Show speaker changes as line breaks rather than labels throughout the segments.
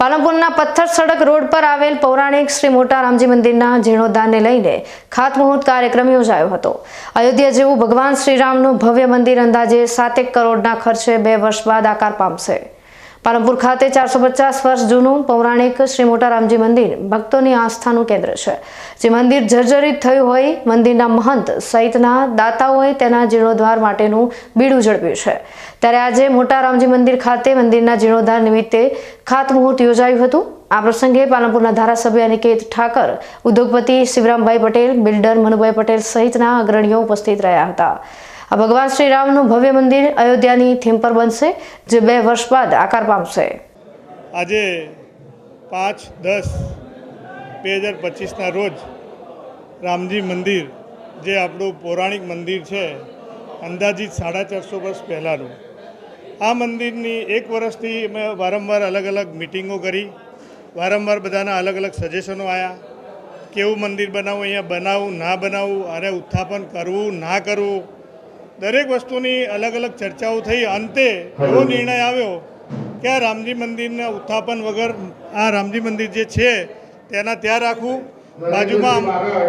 પાલનપુરના પથ્થર સડક રોડ પર આવેલ પૌરાણિક શ્રી મોટા રામજી મંદિરના જીર્ણોદ્ધારને લઈને ખાતમુહૂર્ત કાર્યક્રમ યોજાયો હતો. અયોધ્યા જેવું ભગવાન શ્રીરામનું ભવ્ય મંદિર અંદાજે સાતેક કરોડના ખર્ચે બે વર્ષ બાદ આકાર પામશે. પાલનપુર ખાતે ચારસો પચાસ વર્ષ જૂનું પૌરાણિક શ્રી મોટા રામજી મંદિર ભક્તોની આસ્થાનું કેન્દ્ર છે. જે મંદિર જર્જરિત થયું હોય, મંદિરના મહંત સહિતના દાતાઓએ તેના જીર્ણોદ્ધાર માટેનું બીડું ઝડપ્યું છે. ત્યારે આજે મોટા રામજી મંદિર ખાતે મંદિરના જીર્ણોદ્ધાર નિમિત્તે ખાતમુહૂર્ત યોજાયું હતું. આ પ્રસંગે પાલનપુરના ધારાસભ્ય અનિકેત ઠાકર, ઉદ્યોગપતિ શિવરામભાઈ પટેલ, બિલ્ડર મનુભાઈ પટેલ સહિતના અગ્રણીઓ ઉપસ્થિત રહ્યા હતા. આ ભગવાન શ્રી રામનું ભવ્ય મંદિર અયોધ્યાની થીમ પર બનશે, જે બે વર્ષ બાદ આકાર પામશે.
આજે પાંચ, દસ, બે હજાર પચીસના રોજ રામજી મંદિર, જે આપણું પૌરાણિક મંદિર છે, અંદાજિત સાડા ચારસો વર્ષ પહેલાંનું. આ મંદિરની એક વર્ષથી અમે વારંવાર અલગ અલગ મિટિંગો કરી, વારંવાર બધાના અલગ અલગ સજેશનો આવ્યા કેવું મંદિર બનાવવું, અહીંયા બનાવવું ના બનાવવું આને ઉત્થાપન કરવું, ના કરવું દરેક વસ્તુની અલગ અલગ ચર્ચાઓ થઈ. અંતે એવો નિર્ણય આવ્યો કે આ રામજી મંદિરના ઉત્થાપન વગર આ રામજી મંદિર જે છે તેના ત્યાં રાખવું બાજુમાં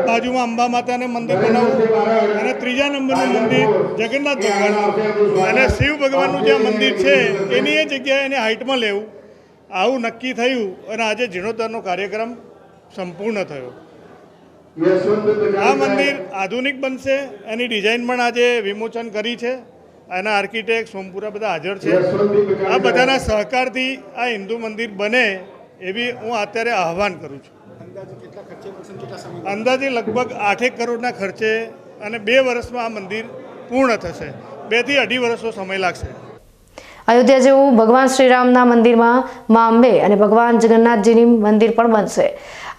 બાજુમાં અંબા માતાને મંદિર બનાવવું અને ત્રીજા નંબરનું મંદિર જગન્નાથ ભગવાનનું. અને શિવ ભગવાનનું જે મંદિર છે એની એ જગ્યાએ એને હાઇટમાં લેવું. આવું નક્કી થયું અને આજે જીર્ણોદ્ધારનો કાર્યક્રમ સંપૂર્ણ થયો. આ મંદિર આધુનિક બનશે એની ડિઝાઇન પણ આજે વિમોચન કરી છે એના આર્કિટેક્ટ સોમપુરા બધા હાજર છે. આ બધાના સહકારથી આ હિન્દુ મંદિર બને એવી હું અત્યારે આહવાન કરું છું. અંદાજે લગભગ આઠેક કરોડના ખર્ચે અને બે વર્ષમાં આ મંદિર પૂર્ણ થશે. બેથી અઢી વર્ષનો સમય લાગશે.
અયોધ્યા જેવું ભગવાન શ્રીરામના મંદિરમાં મા અંબે અને ભગવાન જગન્નાથજીની મંદિર પણ બનશે.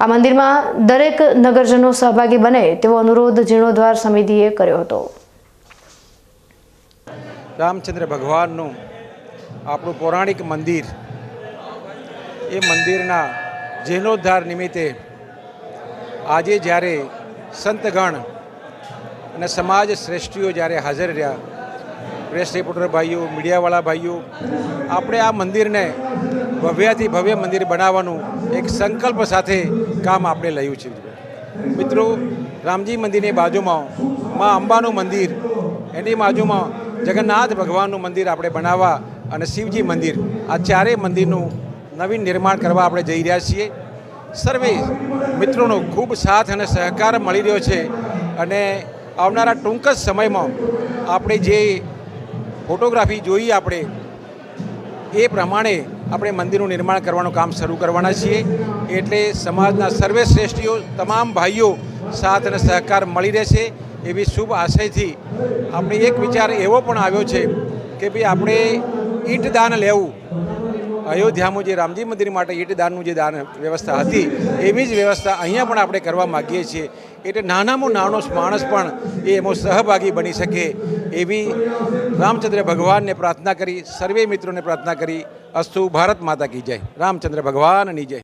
આ મંદિરમાં દરેક નગરજનો સહભાગી બને તેવો અનુરોધ જીર્ણોદ્વાર સમિતિએ કર્યો હતો.
રામચંદ્ર ભગવાનનું આપણું પૌરાણિક મંદિર, એ મંદિરના જીર્ણોદ્ધાર નિમિત્તે આજે જ્યારે સંતગણ અને સમાજ શ્રેષ્ઠીઓ જ્યારે હાજર રહ્યા પ્રેસ રિપોર્ટર ભાઈઓ, મીડિયાવાળા ભાઈઓ, આપણે આ મંદિરને ભવ્યાથી ભવ્ય મંદિર બનાવવાનું એક સંકલ્પ સાથે કામ આપણે લયું છે. મિત્રો, રામજી મંદિરની બાજુમાં મા અંબાનું મંદિર, એની બાજુમાં જગન્નાથ ભગવાનનું મંદિર આપણે બનાવવા અને શિવજી મંદિર, આ ચારેય મંદિરનું નવીન નિર્માણ કરવા આપણે જઈ રહ્યા છીએ. સર્વે મિત્રોનો ખૂબ સાથ અને સહકાર મળી રહ્યો છે અને આવનારા ટૂંક જ સમયમાં આપણે જે ફોટોગ્રાફી જોઈએ આપણે. એ પ્રમાણે આપણે મંદિરનું નિર્માણ કરવાનું કામ શરૂ કરવાના છીએ. એટલે સમાજના સર્વેશ્રેષ્ઠીઓ તમામ ભાઈઓ સાથ અને સહકાર મળી રહેશે એવી શુભ આશયથી આપણે એક વિચાર એવો પણ આવ્યો છે કે ભાઈ આપણે ઈંટદાન લેવું. અયોધ્યામાં જે રામજી મંદિર માટે ઈટદાનનું જે દાન વ્યવસ્થા હતી, એવી જ વ્યવસ્થા અહીંયા પણ આપણે કરવા માગીએ છીએ. એટલે નાનામાં નાનો માણસ પણ એ એમાં સહભાગી બની શકે એવી રામચંદ્ર ભગવાનને પ્રાર્થના કરી, સર્વે મિત્રોને પ્રાર્થના કરી. અસ્તુ ભારત માતા કી જય. રામચંદ્ર ભગવાનની જય.